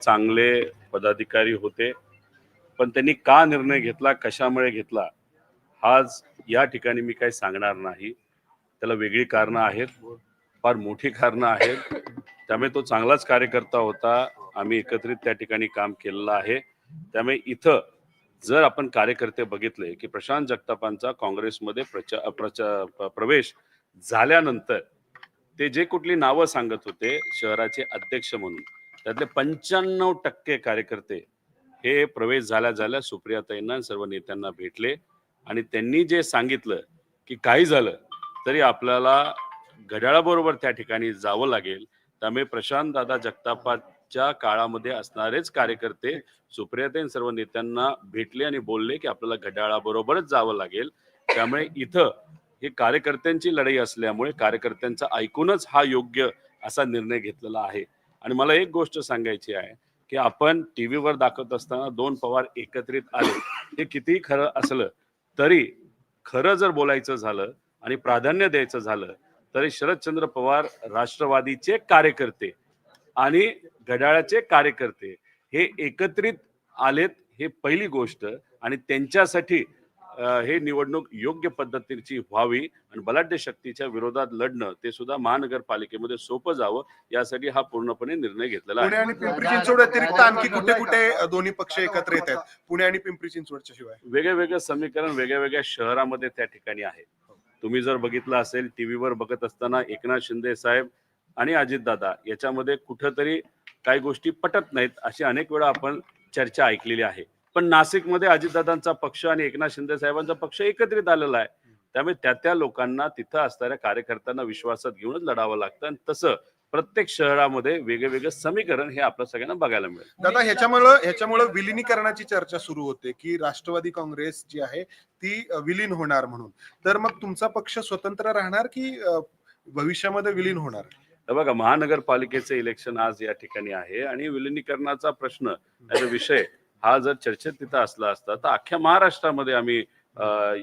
चांगले पदाधिकारी होते. पण त्यांनी का निर्णय घेतला कशामुळे घेतला आज या ठिकाणी मी काही सांगणार नाही. त्याला वेगळी कारणं आहेत फार मोठी कारणं आहेत. त्यामुळे तो चांगलाच कार्यकर्ता होता. आम्ही एकत्रित त्या ठिकाणी काम केलेलं आहे. त्यामुळे इथं जर आपण कार्यकर्ते बघितले की प्रशांत जगतापांचा काँग्रेसमध्ये प्रचा प्रचा प्रवेश झाल्यानंतर ते जे कुठली नावं सांगत होते शहराचे अध्यक्ष म्हणून त्यातले पंच्याण्णव टक्के कार्यकर्ते हे प्रवेश झाल्या झाल्या सुप्रियाताईंना सर्व नेत्यांना भेटले. आणि त्यांनी जे सांगितलं की काही झालं तरी आपल्याला घड्याळाबरोबर त्या ठिकाणी जावं लागेल. त्यामुळे प्रशांत दादा जगतापाच्या काळामध्ये असणारेच कार्यकर्ते सुप्रियाताईन सर्व नेत्यांना भेटले आणि बोलले की आपल्याला घड्याळाबरोबरच जावं लागेल. त्यामुळे इथं हे कार्यकर्त्यांची लढाई असल्यामुळे कार्यकर्त्यांचा ऐकूनच हा योग्य असा निर्णय घेतलेला आहे. आणि मला एक गोष्ट सांगायची आहे की आपण टी व्हीवर दाखवत असताना दोन पवार एकत्रित आले हे कितीही खरं असलं तरी खरं जर बोलायचं झालं आणि प्राधान्य द्यायचं झालं तरी शरदचंद्र पवार राष्ट्रवादीचे कार्यकर्ते आणि घड्याळाचे कार्यकर्ते हे एकत्रित आलेत हे पहिली गोष्ट. आणि त्यांच्यासाठी हे निवडणूक योग्य पद्धतीची व्हावी आणि बलाढ्य शक्तीच्या विरोधात लढणं ते सुद्धा महानगरपालिकेमध्ये सोपं जावं यासाठी हा पूर्णपणे निर्णय घेतलेला पुणे आहे. आणि पिंपरी चिंचवड व्यतिरिक्त आणखी कुठे कुठे दोन्ही पक्ष एकत्र येत आहेत? पुणे आणि पिंपरी चिंचवडच्या शिवाय. वेगळे वेगळे समीकरण वेगळ्या वेगळ्या शहरामध्ये त्या ठिकाणी आहे. तुम्ही जर बघितलं असेल टीव्हीवर बघत असताना एकनाथ शिंदे साहेब आणि अजितदादा याच्यामध्ये कुठंतरी काही गोष्टी पटत नाहीत अशी अनेक वेळा आपण चर्चा ऐकलेली आहे. पण नाशिकमध्ये अजितदादांचा पक्ष आणि एकनाथ शिंदे साहेबांचा पक्ष एकत्रित आलेला आहे. त्यामुळे त्या त्या लोकांना तिथं असणाऱ्या कार्यकर्त्यांना विश्वासात घेऊनच लढावं लागतं आणि तसं प्रत्येक शहरामध्ये वेगळे वेगळे समीकरण हे आपल्या सगळ्यांना बघायला मिळेल दादा ह्याच्यामुळं ह्याच्यामुळं विलिनीकरणाची चर्चा सुरू होते की राष्ट्रवादी काँग्रेस जी आहे ती विलीन होणार म्हणून. तर मग तुमचा पक्ष स्वतंत्र राहणार की भविष्यामध्ये विलीन होणार? बघा महानगरपालिकेचं इलेक्शन आज या ठिकाणी आहे आणि विलिनीकरणाचा प्रश्न याचा विषय हा जर चर्चेत तिथं असला असता तर अख्ख्या महाराष्ट्रामध्ये आम्ही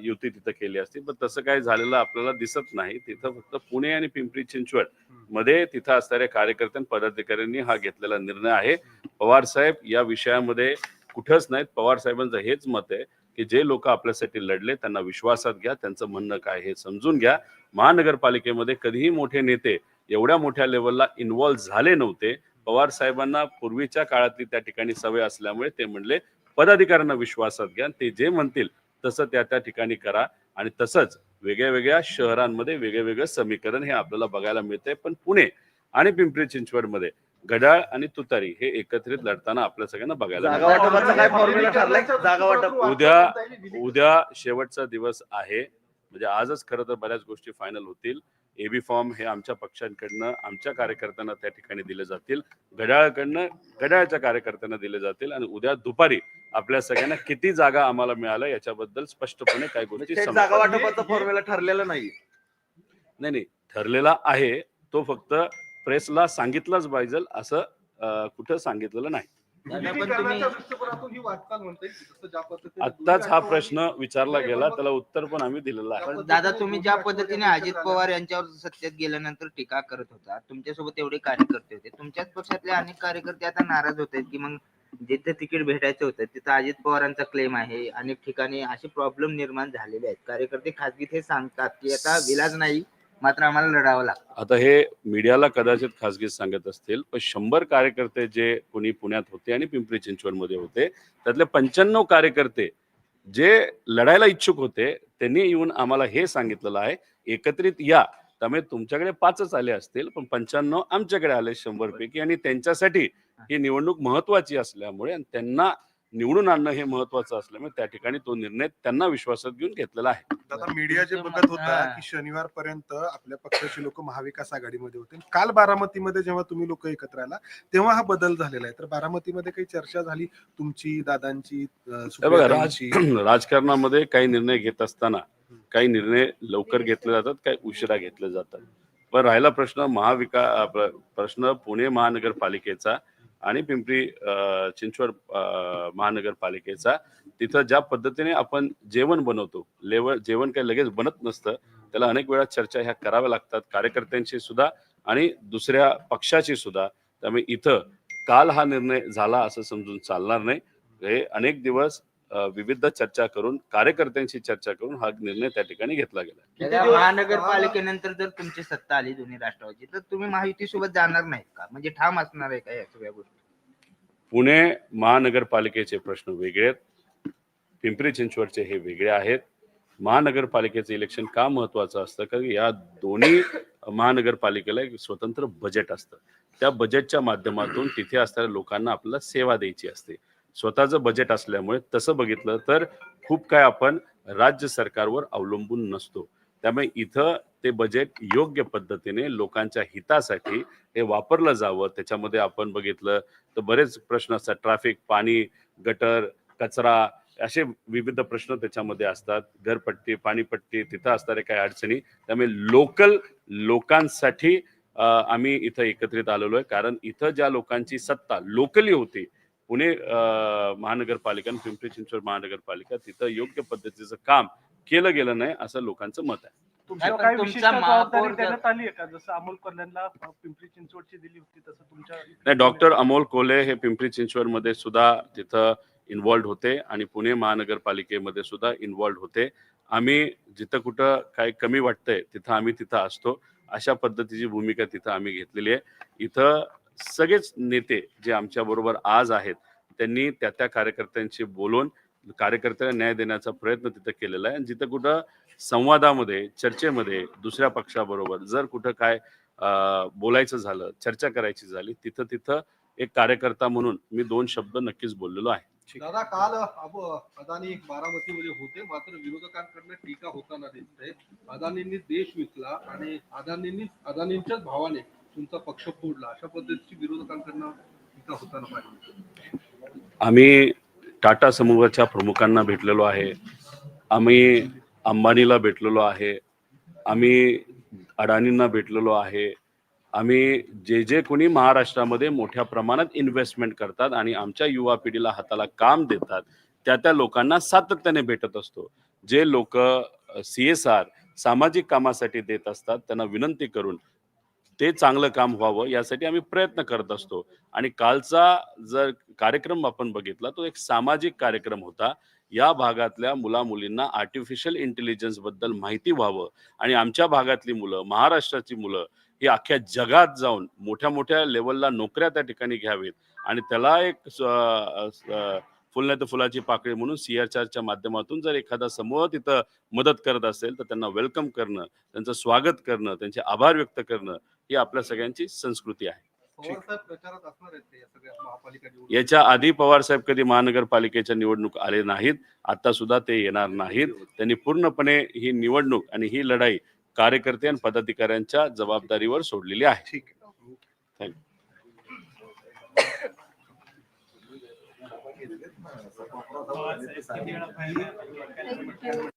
युती तिथं केली असती. पण तसं काही झालेलं आपल्याला दिसत नाही. तिथं फक्त पुणे आणि पिंपरी चिंचवडमध्ये तिथं असणाऱ्या कार्यकर्त्यां पदाधिकाऱ्यांनी हा घेतलेला निर्णय आहे. पवार साहेब या विषयामध्ये कुठंच नाहीत. पवार साहेबांचं हेच मत आहे की जे लोक आपल्यासाठी लढले त्यांना विश्वासात घ्या त्यांचं म्हणणं काय हे समजून घ्या. महानगरपालिकेमध्ये कधीही मोठे नेते एवढ्या मोठ्या लेवलला इन्व्हॉल्व्ह झाले नव्हते. पवार साहेबांना पूर्वीच्या काळातली त्या ठिकाणी सवय असल्यामुळे ते म्हणले पदाधिकाऱ्यांना विश्वासात घ्या ते जे म्हणतील तसं त्या त्या ठिकाणी करा. आणि तसंच वेगळ्या वेगळ्या शहरांमध्ये वेगळे वेगळे समीकरण हे आपल्याला बघायला मिळतंय. पण पुणे आणि पिंपरी चिंचवडमध्ये घड्याळ आणि तुतारी हे एकत्रित लढताना आपल्या सगळ्यांना बघायला उद्या उद्या शेवटचा दिवस आहे. म्हणजे आजच खरं तर बऱ्याच गोष्टी फायनल होतील. एबी फॉर्म हे आमच्या पक्षांकडनं आमच्या कार्यकर्त्यांना त्या ठिकाणी दिले जातील. घड्याळकडनं घड्याळच्या कार्यकर्त्यांना दिले जातील आणि उद्या दुपारी आपल्या सगळ्यांना किती जागा आम्हाला मिळाल्या याच्याबद्दल स्पष्टपणे काही गोष्टी समजतात. जागा वाटपाचा फॉर्म्युला ठरलेला नाही नाही नाही. ठरलेला आहे. तो फक्त प्रेसला सांगितलंच पाहिजे असं कुठं सांगितलेलं नाही. आत्ताच हा प्रश्न विचारला गेला त्याला उत्तर पण आम्ही दिलेलं आहे. दादा तुम्ही ज्या पद्धतीने अजित पवार यांच्यावर सत्तेत गेल्यानंतर टीका करत होता तुमच्यासोबत एवढे कार्यकर्ते होते तुमच्याच पक्षातले अनेक कार्यकर्ते आता नाराज होत आहेत की मग जिथे तिकीट भेटायचं होतं तिथं अजित पवारांचा क्लेम आहे अनेक ठिकाणी असे प्रॉब्लेम निर्माण झालेले आहेत. कार्यकर्ते खासगीत हे सांगतात की आता विलाज नाही मात्र आम्हाला लढावं लागतं. आता हे मीडियाला कदाचित खासगी सांगत असतील पण शंभर कार्यकर्ते जे कोणी पुण्यात होते आणि पिंपरी चिंचवडमध्ये होते त्यातले पंच्याण्णव कार्यकर्ते जे लढायला इच्छुक होते त्यांनी येऊन आम्हाला हे सांगितलेलं आहे एकत्रित या. त्यामुळे तुमच्याकडे पाचच आले असतील पण पंच्याण्णव आमच्याकडे आले शंभर पैकी आणि त्यांच्यासाठी ही निवडणूक महत्वाची असल्यामुळे आणि त्यांना निवडून आणणं हे महत्वाचं असल्यामुळे त्या ठिकाणी तो निर्णय त्यांना विश्वासात घेऊन घेतलेला आहे. दादा मीडिया जे बघत होता की शनिवार पर्यंत आपल्या पक्षाचे लोक महाविकास आघाडीमध्ये होते. काल बारामतीमध्ये जेव्हा तुम्ही लोक एकत्र आला तेव्हा हा बदल झालेला आहे. तर बारामतीमध्ये काही चर्चा झाली तुमची दादांची बघा राज? राजकारणामध्ये काही निर्णय घेत असताना काही निर्णय लवकर घेतले जातात काही उशिरा घेतले जातात. पण राहिला प्रश्न महाविका प्रश्न पुणे महानगरपालिकेचा आणि पिंपरी चिंचवड महानगरपालिकेचा तिथं ज्या पद्धतीने आपण जेवण बनवतो लेवल जेवण काही लगेच बनत नसतं त्याला अनेक वेळा चर्चा ह्या कराव्या लागतात कार्यकर्त्यांची सुद्धा आणि दुसऱ्या पक्षाची सुद्धा. त्यामुळे इथं काल हा निर्णय झाला असं समजून चालणार नाही. हे अनेक दिवस विविध चर्चा करून कार्यकर्त्यांशी चर्चा करून हा निर्णय त्या ठिकाणी घेतला गेला. महानगरपालिकेनंतर जर तुमची सत्ता आली दोन्ही राष्ट्रवादी तर तुम्ही महायुती सोबत जाणार नाहीत का? म्हणजे ठाम असणार आहे का या सगळ्या गोष्टी? पुणे महानगरपालिकेचे प्रश्न वेगळे आहेत. पिंपरी चिंचवडचे हे वेगळे आहेत. महानगरपालिकेचं इलेक्शन का महत्वाचं असतं? कारण या दोन्ही महानगरपालिकेला एक स्वतंत्र बजेट असतं. त्या बजेटच्या माध्यमातून तिथे असणाऱ्या लोकांना आपल्याला सेवा द्यायची असते. स्वतःचं बजेट असल्यामुळे तसं बघितलं तर खूप काय आपण राज्य सरकारवर अवलंबून नसतो. त्यामुळे इथं ते बजेट योग्य पद्धतीने लोकांच्या हितासाठी हे वापरलं जावं. त्याच्यामध्ये आपण बघितलं तर बरेच प्रश्न असतात. ट्रॅफिक पाणी गटर कचरा असे विविध प्रश्न त्याच्यामध्ये असतात. घरपट्टी पाणीपट्टी तिथं असणाऱ्या काही अडचणी. त्यामुळे लोकल लोकांसाठी आम्ही इथं एकत्रित आलेलो आहे. कारण इथं ज्या लोकांची सत्ता लोकली होती पुणे महानगरपालिका आणि पिंपरी चिंचवड महानगरपालिका तिथं योग्य पद्धतीचं काम केलं गेलं नाही असं लोकांचं मत आहे. तुमच्यावर पण काय तुमचा विशिष्ट जबाबदारी महापौर जर- देण्यात आली आहे का? जसं अमोल कल्याणला अ, पिंपरी चिंचवडची दिली होती तसं तुमच्या नाही डॉक्टर अमोल कोल्हे हे पिंपरी चिंचवडमध्ये सुद्धा तिथं इन्व्हॉल्ड होते आणि पुणे महानगरपालिकेमध्ये सुद्धा इन्व्हॉल्ड होते. आम्ही जिथं कुठं काय कमी वाटतंय तिथं आम्ही तिथं असतो. अशा पद्धतीची भूमिका तिथं आम्ही घेतलेली आहे. इथं सगळेच नेते जे आमच्या बरोबर आज आहेत त्यांनी त्या त्या कार्यकर्त्यांशी बोलून कार्यकर्त्याला न्याय देण्याचा प्रयत्न तिथं केलेला आहे. आणि जिथं कुठं संवादामध्ये चर्चेमध्ये दुसऱ्या पक्षाबरोबर जर कुठं काय बोलायचं झालं चर्चा करायची झाली तिथं तिथं एक कार्यकर्ता म्हणून मी दोन शब्द नक्कीच बोललेलो आहे. दादा काल अदानी बारामती मध्ये होते मात्र विरोधकांकडनं टीका होताना दिसते. अदानींनी देश विकला आणि अदानींनी अदानींच्याच भावाने तुमचा पक्ष फोडला अशा पद्धतीची विरोधकांकडनं टीका होताना पाहिजे आम्ही टाटा समूहाच्या प्रमुखांना भेटलेलो आहे. आम्ही अंबानीला भेटलेलो आहे. आम्ही अडाणींना भेटलेलो आहे. आम्ही जे जे कोणी महाराष्ट्रामध्ये मोठ्या प्रमाणात इन्व्हेस्टमेंट करतात आणि आमच्या युवा पिढीला हाताला काम देतात त्या त्या लोकांना सातत्याने भेटत असतो. जे लोक सी एस आर सामाजिक कामासाठी देत असतात त्यांना विनंती करून ते चांगलं काम व्हावं यासाठी आम्ही प्रयत्न करत असतो. आणि कालचा जर कार्यक्रम आपण बघितला तो एक सामाजिक कार्यक्रम होता. या भागातल्या मुला मुलींना आर्टिफिशियल इंटेलिजन्सबद्दल माहिती व्हावं. आणि आमच्या भागातली मुलं महाराष्ट्राची मुलं ही अख्ख्या जगात जाऊन मोठ्या मोठ्या लेवलला नोकऱ्या त्या ठिकाणी घ्यावेत. आणि त्याला एक स- फुल नाही तर फुलाची पाकळी म्हणून सीआरच्या माध्यमातून जर एखादा समूह तिथं मदत करत असेल तर त्यांना वेलकम करणं त्यांचं स्वागत करणं त्यांचे आभार व्यक्त करणं ही आपल्या सगळ्यांची संस्कृती आहे? याच्या आधी पवार साहेब कधी महानगरपालिकेच्या निवडणूक आले नाहीत आता सुद्धा ते येणार नाहीत. त्यांनी पूर्णपणे ही निवडणूक आणि ही लढाई कार्यकर्ते आणि पदाधिकाऱ्यांच्या जबाबदारीवर सोडलेली आहे. ठीक आहे Thank you.